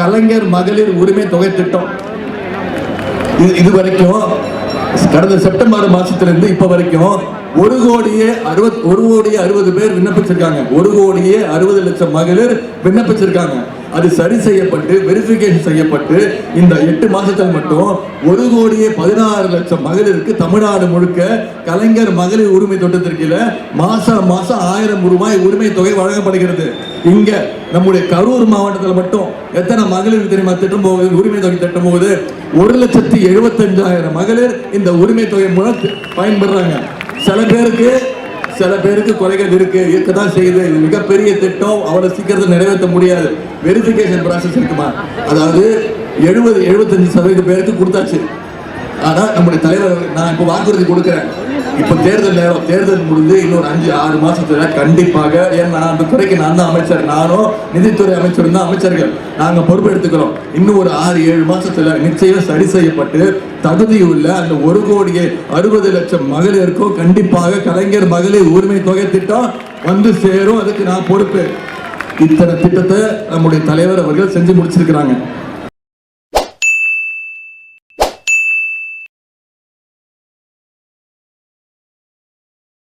கலைஞர் மகளிர் உரிமை தொகை திட்டம். இது இது வரைக்கும் கடந்த செப்டம்பர் மாசத்திலிருந்து இப்ப வரைக்கும் ஒரு கோடியே அறுபத் ஒரு கோடியே அறுபது பேர் விண்ணப்பிச்சிருக்காங்க. ஒரு கோடியே அறுபது லட்சம் மகளிர் விண்ணப்பிச்சிருக்காங்க. அது சரி செய்யப்பட்டு வெரிஃபிகேஷன் செய்யப்பட்டு இந்த எட்டு மாதத்தில் மட்டும் ஒரு கோடியே பதினாறு லட்சம் மகளிருக்கு தமிழ்நாடு முழுக்க கலைஞர் மகளிர் உரிமை திட்டத்திற்கீழ மாசம் மாசம் ஆயிரம் ரூபாய் உரிமை தொகை வழங்கப்படுகிறது. இங்க நம்முடைய கரூர் மாவட்டத்தில் மட்டும் எத்தனை மகளிர் தெரியுமா? திட்டம் போகுது உரிமை தொகை திட்டம் போகுது. ஒரு லட்சத்தி எழுபத்தஞ்சாயிரம் மகளிர் இந்த உரிமை தொகை மூலம் பயன்படுறாங்க. பயன்பெறாங்க சில பேருக்கு சில பேருக்கு குறைகள் இருக்கு. இருக்கதான் செய்யுது. மிகப்பெரிய திட்டம். அவ்வளவு சீக்கிரத்தில் நிறைவேற்ற முடியாது. வெரிஃபிகேஷன் ப்ராசஸ் இருக்குமா? அதாவது எழுபது எழுபத்தஞ்சு சதவீத பேருக்கு கொடுத்தாச்சு. ஆனால் நம்முடைய தலைவர் நான் இப்போ வாக்குறுதி கொடுக்குறேன். இப்ப தேர்தல் நேரம் தேர்தல் முடிந்து இன்னொரு அஞ்சு ஆறு மாசத்துல கண்டிப்பாக ஏன்னா அந்த துறைக்கு நான் தான் அமைச்சர். நானும் நிதித்துறை அமைச்சரும் தான் அமைச்சர்கள். நாங்க பொறுப்பு எடுத்துக்கிறோம் இன்னும் ஒரு ஆறு ஏழு மாசத்துல நிச்சயம் சரி செய்யப்பட்டு தகுதியுள்ள அந்த ஒரு கோடியே அறுபது லட்சம் மகளிருக்கும் கண்டிப்பாக கலைஞர் மகளிர் உரிமை தொகை திட்டம் வந்து சேரும். அதுக்கு நான் பொறுப்பு. இத்தனை திட்டத்தை நம்முடைய தலைவர் அவர்கள் செஞ்சு முடிச்சிருக்கிறாங்க.